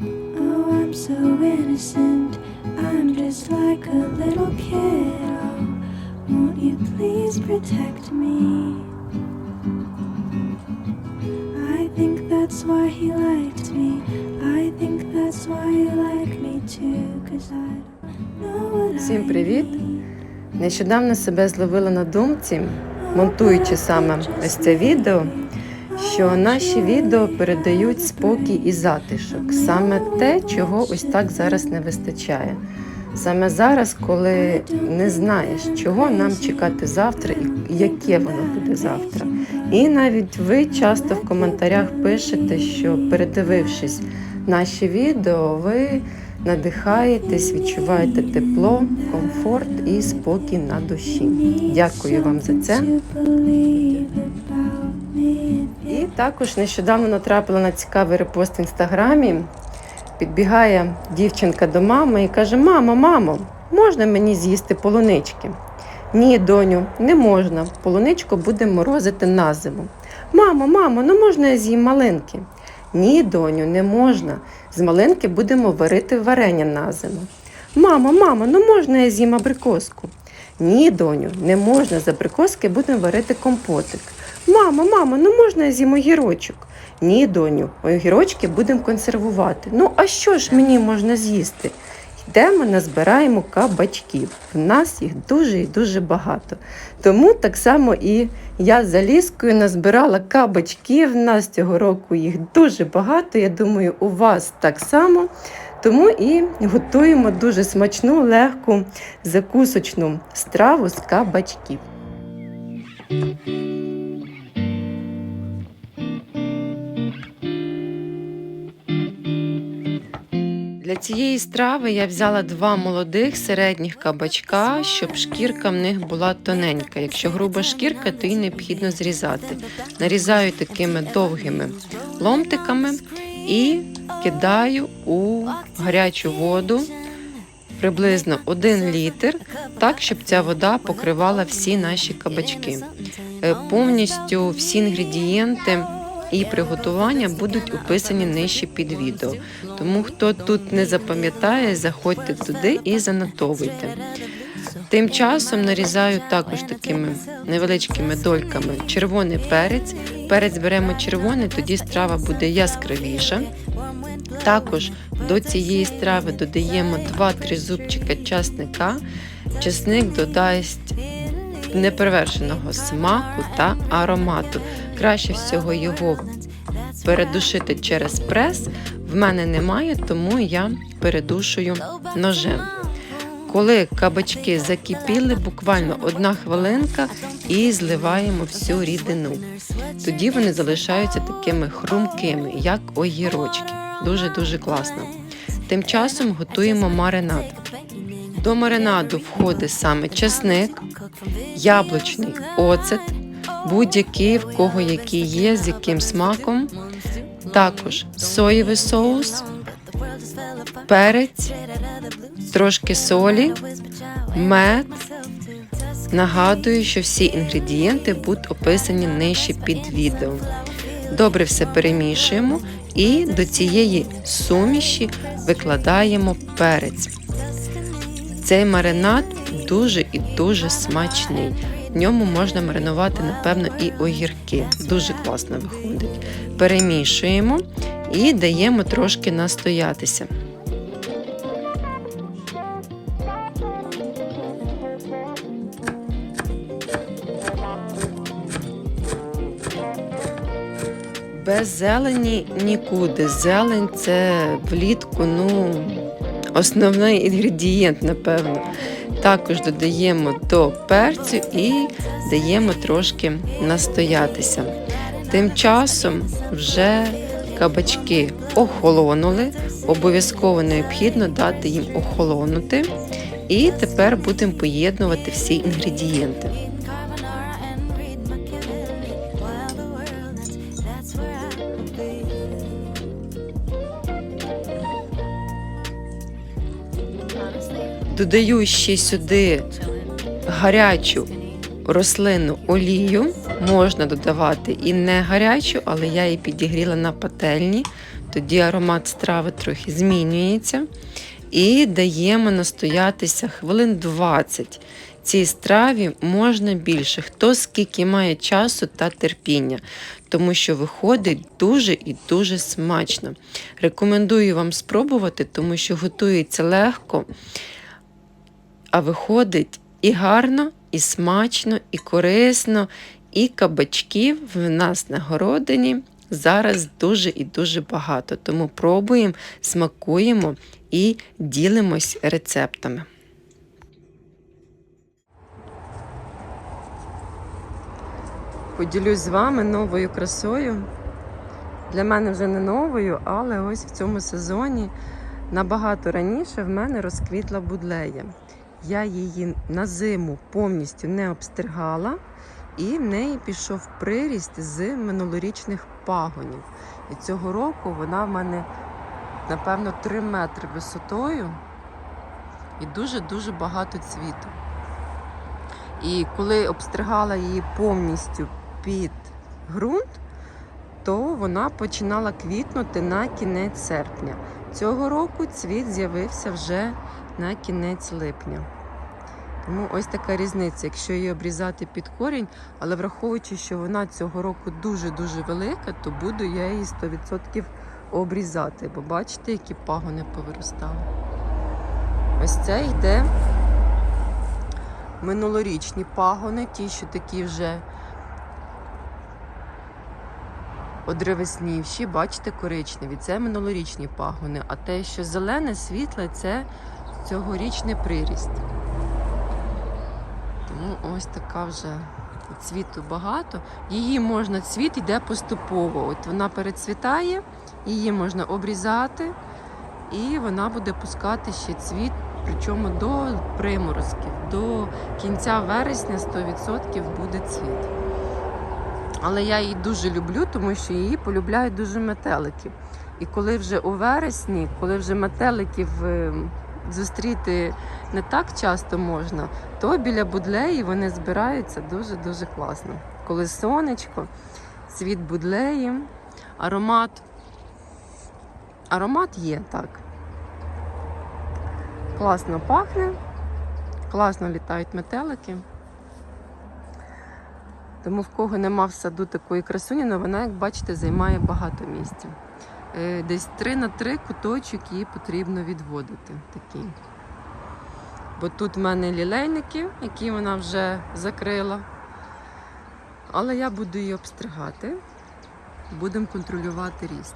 Oh, I'm so innocent. I'm just like a little kid. Oh, won't you please protect me? I think that's why he liked me. I think that's why you like me too. Cause I don't know what Всім привіт! Нещодавно себе зловила на думці, монтуючи саме ось це відео, що наші відео передають спокій і затишок. Саме те, чого ось так зараз не вистачає. Саме зараз, коли не знаєш, чого нам чекати завтра і яке воно буде завтра. І навіть ви часто в коментарях пишете, що передивившись наші відео, ви надихаєтесь, відчуваєте тепло, комфорт і спокій на душі. Дякую вам за це. Також нещодавно натрапила на цікавий репост в інстаграмі. Підбігає дівчинка до мами і каже: Мамо, мамо, можна мені з'їсти полунички? Ні, доню, не можна. Полуничку будемо морозити на зиму. Мамо, мамо, ну можна я з'їм малинки? Ні, доню, не можна. З малинки будемо варити варення на зиму. Мамо, мамо, ну можна я з'їм абрикоску? Ні, доню, не можна. З абрикоски будемо варити компотик. Мамо, мамо, ну можна я з'їм огірочок? Ні, доню, огірочки будемо консервувати. Ну, а що ж мені можна з'їсти? Йдемо, назбираємо кабачків. В нас їх дуже і дуже багато. Тому так само і я за ліскою назбирала кабачків. В нас цього року їх дуже багато. Я думаю, у вас так само. Тому і готуємо дуже смачну, легку закусочну страву з кабачків. Цієї страви я взяла два молодих середніх кабачка, щоб шкірка в них була тоненька. Якщо груба шкірка, то її необхідно зрізати. Нарізаю такими довгими ломтиками і кидаю у гарячу воду приблизно 1 літр, так щоб ця вода покривала всі наші кабачки. Е, Повністю всі інгредієнти і приготування будуть описані нижче під відео. Тому хто тут не запам'ятає, заходьте туди і занотовуйте. Тим часом нарізаю також такими невеличкими дольками червоний перець. Перець беремо червоний, тоді страва буде яскравіша. Також до цієї страви додаємо 2-3 зубчика часника. Часник додасть неперевершеного смаку та аромату. Краще всього його передушити через прес. В мене немає, тому я передушую ножем. Коли кабачки закипіли, буквально одна хвилинка і зливаємо всю рідину. Тоді вони залишаються такими хрумкими, як огірочки. Дуже-дуже класно. Тим часом готуємо маринад. До маринаду входить саме чесник, яблучний оцет, будь-який, в кого який є, з яким смаком, також соєвий соус, перець, трошки солі, мед. Нагадую, що всі інгредієнти будуть описані нижче під відео. Добре все перемішуємо і до цієї суміші викладаємо перець. Цей маринад дуже і дуже смачний. В ньому можна маринувати, напевно, і огірки. Дуже класно виходить. Перемішуємо і даємо трошки настоятися. Без зелені нікуди. Зелень це влітку, ну, основний інгредієнт, напевно. Також додаємо до перцю і даємо трошки настоятися. Тим часом вже кабачки охолонули, обов'язково необхідно дати їм охолонути. І тепер будемо поєднувати всі інгредієнти. Додаю ще сюди гарячу рослинну олію. Можна додавати і не гарячу, але я її підігріла на пательні. тоді аромат страви трохи змінюється. І даємо настоятися хвилин 20. Цій страві можна більше, хто скільки має часу та терпіння, тому що виходить дуже і дуже смачно. Рекомендую вам спробувати, тому що готується легко, а виходить і гарно, і смачно, і корисно, і кабачків в нас на городині зараз дуже і дуже багато. Тому пробуємо, смакуємо і ділимось рецептами. Поділюсь з вами новою красою. Для мене вже не новою, але ось в цьому сезоні набагато раніше в мене розквітла будлея. Я її на зиму повністю не обстригала, і в неї пішов приріст з минулорічних пагонів. І цього року вона в мене, напевно, 3 метри висотою і дуже-дуже багато цвіту. І коли обстригала її повністю під ґрунт, то вона починала квітнути на кінець серпня. Цього року цвіт з'явився вже на кінець липня. Тому ось така різниця, якщо її обрізати під корінь, але враховуючи, що вона цього року дуже-дуже велика, то буду я її 100% обрізати. Бо бачите, які пагони повиростали. Ось це йде минулорічні пагони, ті, що такі вже одревеснівші, бачите, коричневі. Це минулорічні пагони. А те, що зелене, світле, це цьогорічний приріст. Тому ось така вже цвіту багато. Її можна, цвіт йде поступово. От вона перецвітає, її можна обрізати, і вона буде пускати ще цвіт, причому до приморозків. До кінця вересня 100% буде цвіт. Але я її дуже люблю, тому що її полюбляють дуже метелики. І коли вже у вересні, коли вже метеликів е, зустріти не так часто можна, то біля будлеї вони збираються дуже-дуже класно. Коли сонечко, цвіт будлеї, аромат. Аромат є, так. Класно пахне, класно літають метелики. Тому в кого нема в саду такої красуні, але вона, як бачите, займає багато місця. Е, Десь 3 на 3 куточок її потрібно відводити. Такий. Бо тут в мене лілейники, які вона вже закрила. Але я буду її обстригати. Будемо контролювати ріст.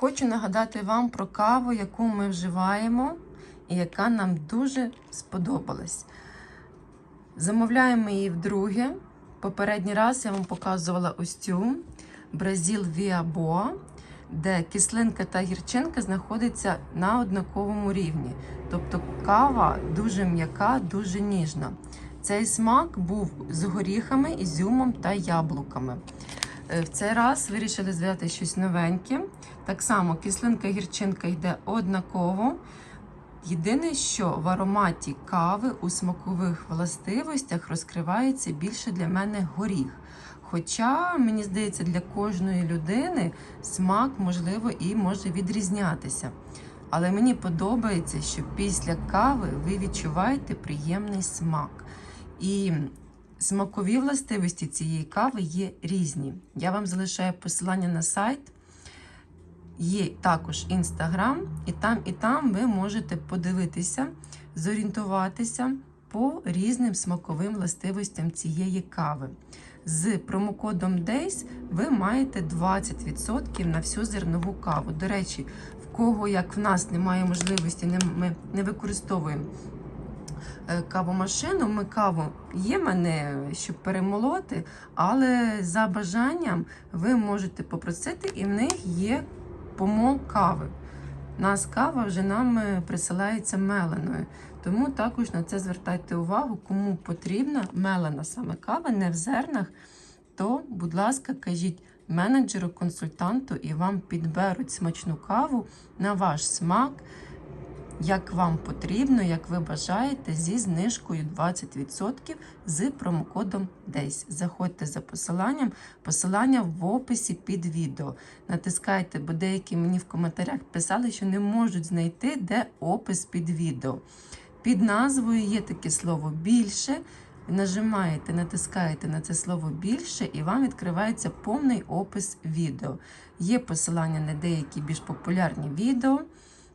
Хочу нагадати вам про каву, яку ми вживаємо і яка нам дуже сподобалась. Замовляємо її вдруге. Попередній раз я вам показувала ось цю Бразил Віабоа, де кислинка та гірчинка знаходяться на однаковому рівні. Тобто кава дуже м'яка, дуже ніжна. Цей смак був з горіхами, ізюмом та яблуками. Е, В цей раз вирішили взяти щось новеньке. Так само кислинка гірчинка йде однаково. Єдине, що в ароматі кави у смакових властивостях розкривається більше для мене горіх. Хоча, мені здається, для кожної людини смак, можливо, і може відрізнятися. Але мені подобається, що після кави ви відчуваєте приємний смак. І смакові властивості цієї кави є різні. Я вам залишаю посилання на сайт. Є також інстаграм, і там, і там ви можете подивитися, зорієнтуватися по різним смаковим властивостям цієї кави. З промокодом DAYS ви маєте 20% на всю зернову каву. До речі, в кого, як в нас, немає можливості, ми не використовуємо кавомашину, ми каву є мене, щоб перемолоти, але за бажанням ви можете попросити, і в них є помол кави. У Нас кава вже нам е, присилається меленою. Тому також на це звертайте увагу, кому потрібна мелена саме кава, не в зернах, то, будь ласка, кажіть менеджеру, консультанту і вам підберуть смачну каву на ваш смак, як вам потрібно, як ви бажаєте, зі знижкою 20% з промокодом DAYS. Заходьте за посиланням, посилання в описі під відео. Натискайте, бо деякі мені в коментарях писали, що не можуть знайти, де опис під відео. Під назвою є таке слово більше. Нажимаєте, натискаєте на це слово більше, і вам відкривається повний опис відео. Є посилання на деякі більш популярні відео.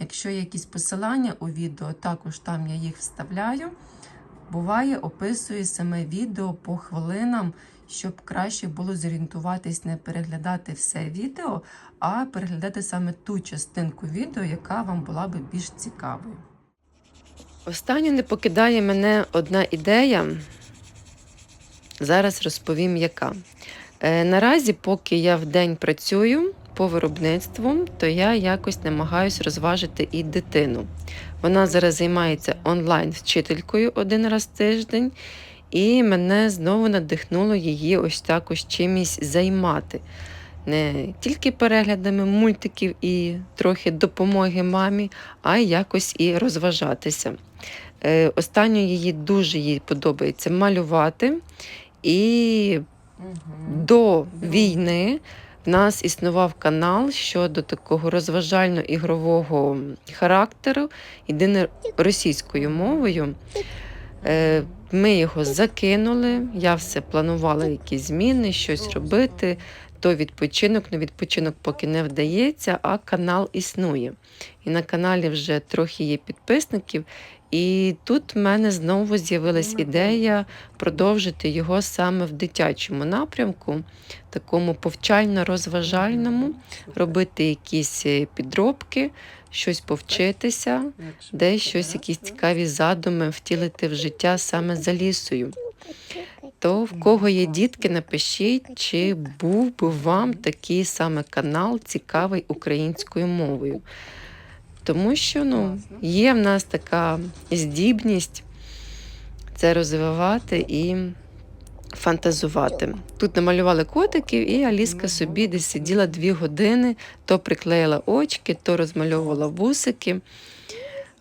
Якщо є якісь посилання у відео, також там я їх вставляю. Буває, описую саме відео по хвилинам, щоб краще було зорієнтуватись, не переглядати все відео, а переглядати саме ту частинку відео, яка вам була би більш цікавою. Останньо не покидає мене одна ідея. Зараз розповім, яка. Е, наразі, поки я в день працюю по виробництву, то я якось намагаюсь розважити і дитину. Вона зараз займається онлайн-вчителькою один раз в тиждень, і мене знову надихнуло її ось також чимось займати. Не тільки переглядами мультиків і трохи допомоги мамі, а й якось і розважатися. Е, Останньо її дуже їй подобається малювати. І до війни в нас існував канал щодо такого розважально-ігрового характеру, єдине російською мовою. Е, Ми його закинули. Я все планувала якісь зміни, щось робити. То відпочинок, ну відпочинок поки не вдається, а канал існує. І на каналі вже трохи є підписників. І тут в мене знову з'явилась ідея продовжити його саме в дитячому напрямку, такому повчально-розважальному, робити якісь е, підробки, щось повчитися, десь щось, якісь цікаві задуми втілити в життя саме за лісою. То в кого є дітки, напишіть, чи був би вам такий саме канал цікавий українською мовою. Тому що ну, є в нас така здібність це розвивати і фантазувати. Тут намалювали котиків, і Аліска собі десь сиділа дві години, то приклеїла очки, то розмальовувала вусики.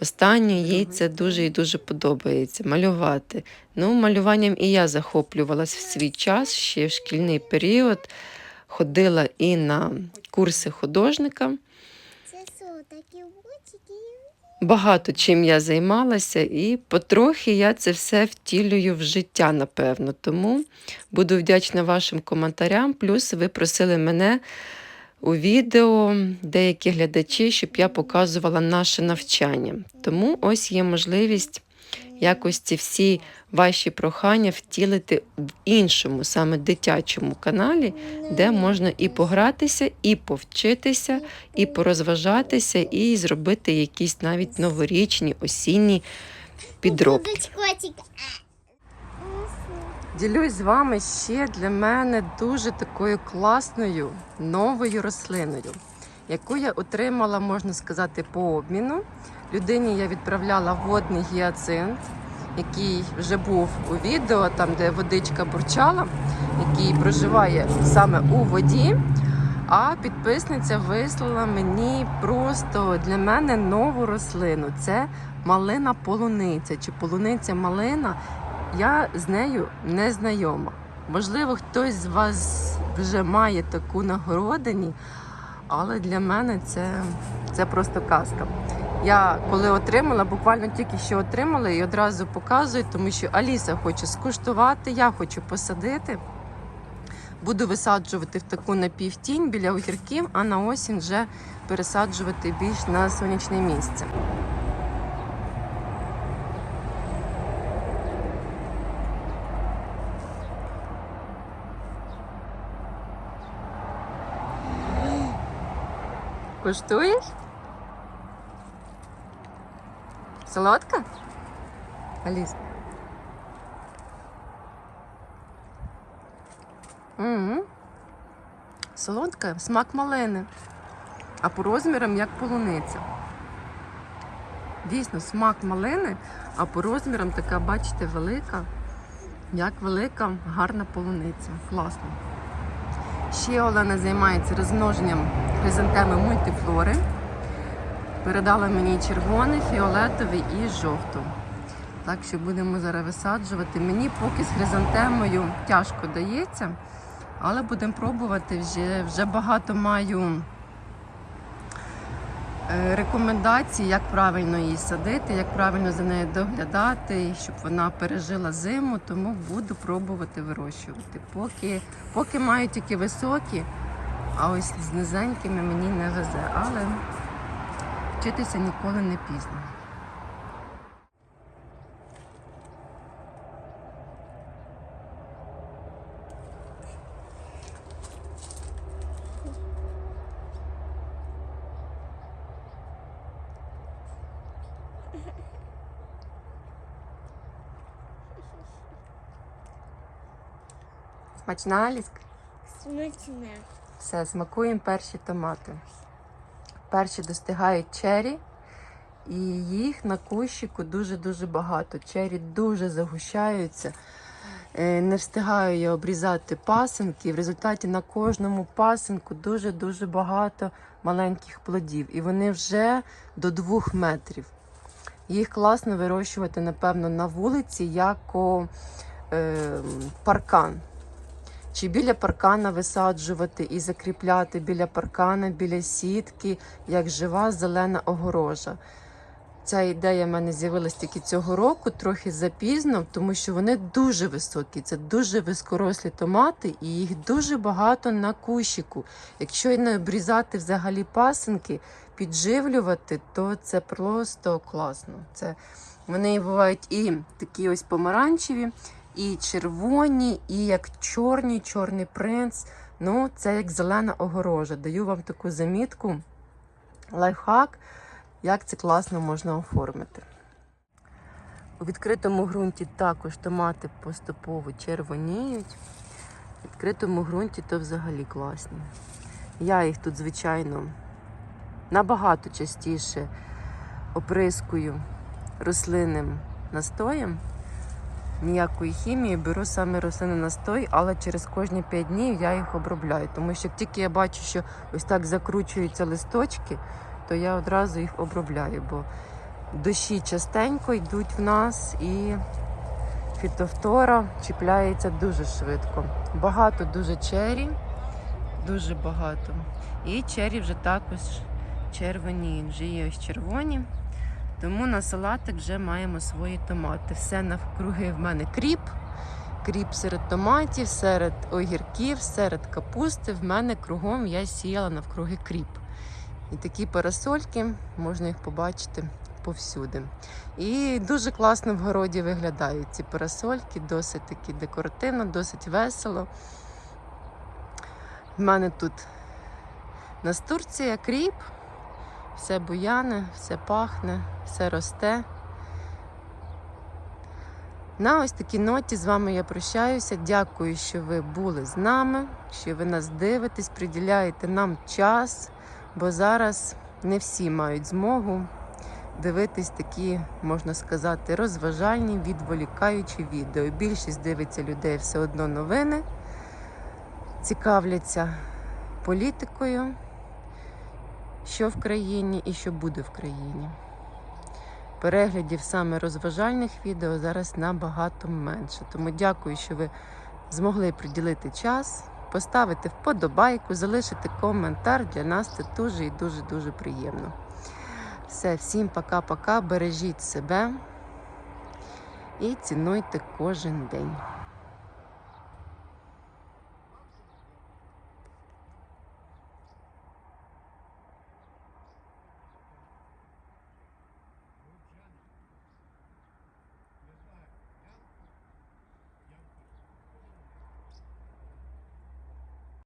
Останнє їй це дуже і дуже подобається малювати. Ну, малюванням і я захоплювалась в свій час, ще в шкільний період. Ходила і на курси художника. Такі бутики? Багато чим я займалася, і потрохи я це все втілюю в життя, напевно. Тому буду вдячна вашим коментарям. Плюс ви просили мене у відео деякі глядачі, щоб я показувала наше навчання. Тому ось є можливість якось ці всі ваші прохання втілити в іншому, саме дитячому каналі, де можна і погратися, і повчитися, і порозважатися, і зробити якісь навіть новорічні осінні підробки. Ділюсь з вами ще для мене дуже такою класною новою рослиною, яку я отримала, можна сказати, по обміну. Людині я відправляла водний гіацинт, який вже був у відео, там де водичка бурчала, який проживає саме у воді. А підписниця вислала мені просто для мене нову рослину. Це малина полуниця чи полуниця малина. Я з нею не знайома. Можливо, хтось з вас вже має таку на городині, але для мене це, це просто казка. Я коли отримала, буквально тільки що отримала і одразу показую, тому що Аліса хоче скуштувати, я хочу посадити. Буду висаджувати в таку напівтінь біля огірків, а на осінь вже пересаджувати більш на сонячне місце. Куштуєш? Солодка? Аліс. Солодка, смак малини. А по розмірам як полуниця. Дійсно, смак малини, а по розмірам така, бачите, велика, як велика, гарна полуниця. Класно. Ще Олена займається розмноженням хризантеми мультифлори. Передала мені червоний, фіолетовий і жовту. Так що будемо зараз висаджувати. Мені поки з хризантемою тяжко дається, але будемо пробувати вже, вже багато маю е, рекомендацій, як правильно її садити, як правильно за нею доглядати, щоб вона пережила зиму, тому буду пробувати вирощувати. Поки, поки маю тільки високі, а ось з низенькими мені не везе. Але вчитися ніколи не пізно. Смачна Аліска? Смачне. Все, смакуємо перші томати. Перші достигають чері, і їх на кущику дуже-дуже багато. Чері дуже загущаються. Е, Не встигаю я обрізати пасинки. В результаті на кожному пасинку дуже-дуже багато маленьких плодів. І вони вже до двох метрів. Їх класно вирощувати, напевно, на вулиці, як е, паркан. Чи біля паркана висаджувати і закріпляти біля паркана, біля сітки, як жива зелена огорожа. Ця ідея в мене з'явилась тільки цього року, трохи запізно, тому що вони дуже високі. Це дуже вискорослі томати, і їх дуже багато на кущику. Якщо не обрізати взагалі пасинки, підживлювати, то це просто класно. Це вони бувають і такі ось помаранчеві, і червоні, і як чорні, чорний принц. Ну, це як зелена огорожа. Даю вам таку замітку, лайфхак, як це класно можна оформити. У відкритому ґрунті також томати поступово червоніють. В відкритому ґрунті то взагалі класні. Я їх тут, звичайно, набагато частіше оприскую рослинним настоєм ніякої хімії, беру саме рослинний настой, але через кожні 5 днів я їх обробляю. Тому що як тільки я бачу, що ось так закручуються листочки, то я одразу їх обробляю, бо дощі частенько йдуть в нас і фітофтора чіпляється дуже швидко. Багато дуже чері, дуже багато. І чері вже також червоні, вже є ось червоні. Тому на салатик вже маємо свої томати. Все навкруги в мене кріп. Кріп серед томатів, серед огірків, серед капусти. В мене кругом я сіяла навкруги кріп. І такі парасольки, можна їх побачити повсюди. І дуже класно в городі виглядають ці парасольки, досить такі декоративно, досить весело. В мене тут настурція, кріп, все буяне, все пахне, все росте. На ось такій ноті з вами я прощаюся. Дякую, що ви були з нами, що ви нас дивитесь, приділяєте нам час, бо зараз не всі мають змогу дивитись такі, можна сказати, розважальні, відволікаючі відео. Більшість дивиться людей все одно новини, цікавляться політикою, що в країні і що буде в країні. Переглядів саме розважальних відео зараз набагато менше. Тому дякую, що ви змогли приділити час, поставити вподобайку, залишити коментар. Для нас це дуже і дуже-дуже приємно. Все, всім пока-пока, бережіть себе і цінуйте кожен день.